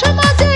সমাজে